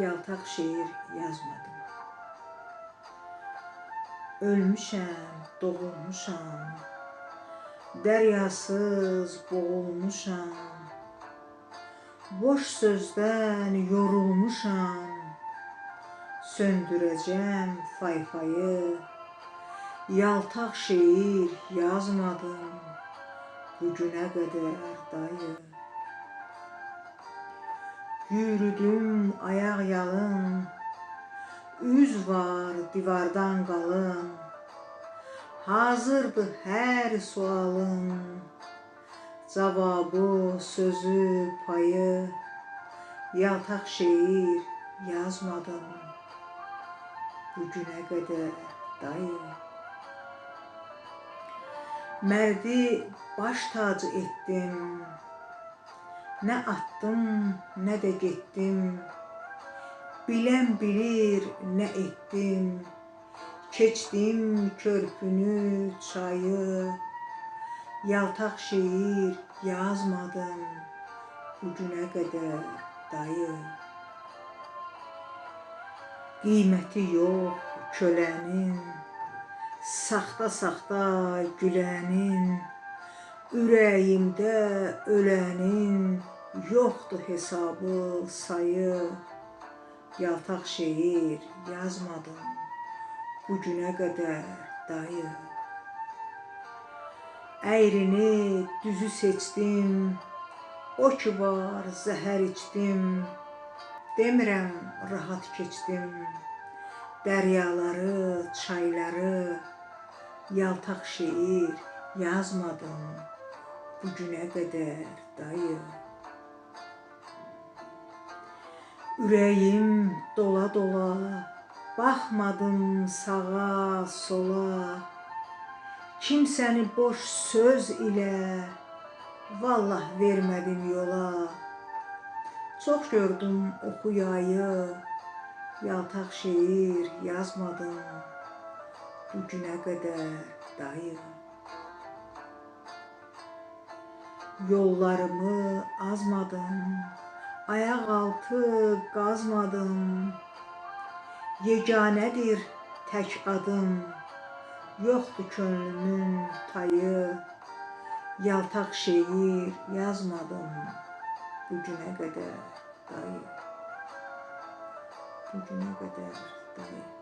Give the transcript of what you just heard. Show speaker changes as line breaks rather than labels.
yaltaq şeir yazmadım. Ölmüşəm, doğulmuşam. Dəryasız boğulmuşam. Boş sözdən yorulmuşam. Söndürəcəm fayfayı. Yaltaq şeir yazmadım bugüne qədər dayı. Yürüdüm ayak yalın, üz var divardan qalın. Hazırdı hər sualın, cavabı, sözü, payı. Yaltaq şeir yazmadım bugüne qədər dayı. Mərdi baş tacı etdim. Nə atdım, nə də getdim. Bilən bilir nə etdim. Keçdim körpünü, çayı. Yaltaq şeir yazmadım bugünə qədər dayı. Qiyməti yox kölənin, saxta-saxta gülənin, ürəyimdə ölənin yoxdur hesabı, sayı. Yaltaq şeir yazmadım bugünə qədər dayı. Əyrini, düzü seçdim, o ki var zəhər içdim. Demirəm rahat keçdim. Dəryaları, çayları, yaltaq şeir yazmadım bugüne qədər dayı. Ürəyim dola dola, baxmadım sağa, sola. Kimsəni boş söz ilə vallah vermədim yola. Çox gördüm oxuyayı, yaltaq şeir yazmadım bugüne qədər Yollarımı azmadım, ayak altı qazmadım. Yeganədir tək adım, yoxdur könlümün tayı. Yaltaq şeir yazmadım bugüne qədər dayı. Bugüne qədər dayı.